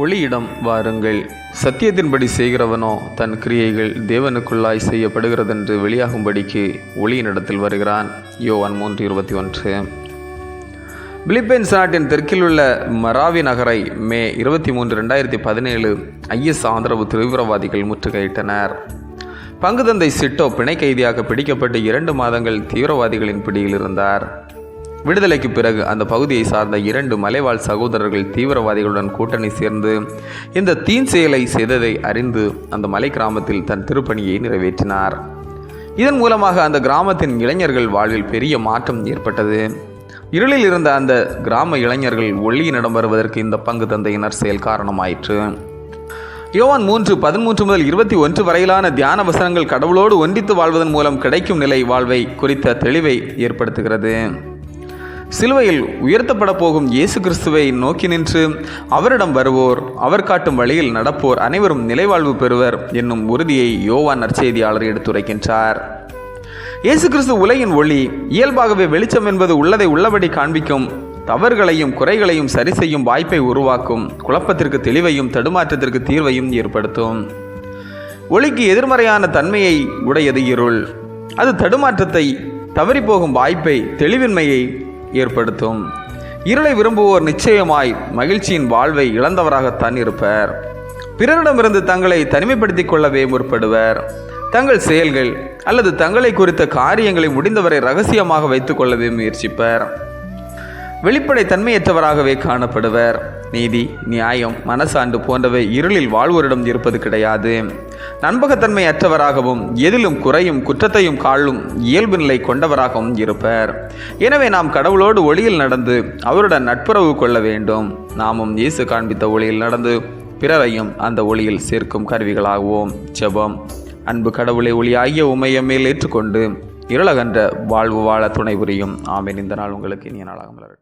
ஒளியிடம் வாருங்கள். சத்தியத்தின்படி செய்கிறவனோ தன் கிரியைகள் தேவனுக்குள்ளாய் செய்யப்படுகிறதென்று வெளியாகும்படிக்கு ஒளியினிடத்தில் வருகிறான். யோவான் மூன்று இருபத்தி ஒன்று. பிலிப்பைன்ஸ் நாட்டின் தெற்கில் உள்ள மராவி நகரை மே இருபத்தி மூன்று ரெண்டாயிரத்தி பதினேழு ஐஎஸ் ஆதரவு தீவிரவாதிகள் முற்றுகையிட்டனர். பங்குதந்தை சிட்டோ பிணை கைதியாக பிடிக்கப்பட்டு இரண்டு மாதங்கள் தீவிரவாதிகளின் பிடியில் இருந்தார். விடுதலைக்கு பிறகு அந்த பகுதியை சார்ந்த இரண்டு மலைவாழ் சகோதரர்கள் தீவிரவாதிகளுடன் கூட்டணி சேர்ந்து இந்த தீன் செயலை செய்ததை அறிந்து அந்த மலை கிராமத்தில் தன் திருப்பணியை நிறைவேற்றினார். இதன் மூலமாக அந்த கிராமத்தின் இளைஞர்கள் வாழ்வில் பெரிய மாற்றம் ஏற்பட்டது. இருளில் இருந்த அந்த கிராம இளைஞர்கள் ஒளியினிடம் வருவதற்கு இந்த பங்கு தந்தையினர் செயல் காரணமாயிற்று. யோவான் மூன்று பதிமூன்று முதல் இருபத்தி ஒன்று வரையிலான தியான வசனங்கள் கடவுளோடு ஒன்றித்து வாழ்வதன் மூலம் கிடைக்கும் நிலை வாழ்வை குறித்த தெளிவை ஏற்படுத்துகிறது. சிலுவையில் உயர்த்தப்பட போகும் இயேசு கிறிஸ்துவை நோக்கி நின்று அவரிடம் வருவோர் அவர் காட்டும் வழியில் நடப்போர் அனைவரும் நிலைவாழ்வு பெறுவர் என்னும் உறுதியை யோவான் நற்செய்தியாளர் எடுத்துரைக்கின்றார். இயேசு கிறிஸ்து உலகின் ஒளி இயல்பாகவே வெளிச்சம் என்பது உள்ளதை உள்ளபடி காண்பிக்கும் தவறுகளையும் குறைகளையும் சரி செய்யும் வாய்ப்பை உருவாக்கும் குழப்பத்திற்கு தெளிவையும் தடுமாற்றத்திற்கு தீர்வையும் ஏற்படுத்தும். ஒளிக்கு எதிர்மறையான தன்மையை உடையது இருள். அது தடுமாற்றத்தை தவறிப்போகும் வாய்ப்பை தெளிவின்மையை ஏற்படுத்தும். இருளை விரும்புவோர் நிச்சயமாய் மகிழ்ச்சியின் வாழ்வை இழந்தவராகத்தான் இருப்பர். பிறரிடமிருந்து தங்களை தனிமைப்படுத்திக் கொள்ளவே முற்படுவர். தங்கள் செயல்கள் அல்லது தங்களை குறித்த காரியங்களை முடிந்தவரை ரகசியமாக வைத்துக் கொள்ளவே முயற்சிப்பர். வெளிப்படை தன்மையற்றவராகவே காணப்படுவர். நீதி நியாயம் மனசாண்டு போன்றவை இருளில் வாழ்வோரிடம் இருப்பது கிடையாது. நண்பகத்தன்மை அற்றவராகவும் எதிலும் குறையும் குற்றத்தையும் காளும் இயல்பு நிலை கொண்டவராகவும் இருப்பர். எனவே நாம் கடவுளோடு ஒளியில் நடந்து அவருடன் நட்புறவு கொள்ள வேண்டும். நாமும் இயேசு காண்பித்த ஒளியில் நடந்து பிறரையும் அந்த ஒளியில் சேர்க்கும் கருவிகளாகவும். செபம் அன்பு கடவுளை ஒளியாகிய உமையமேல் ஏற்றுக்கொண்டு இருளகன்ற வாழ்வு வாழ துணை புரியும். ஆமேன். இந்த நாள் உங்களுக்கு இனிய நாளாக மலரட்டும்.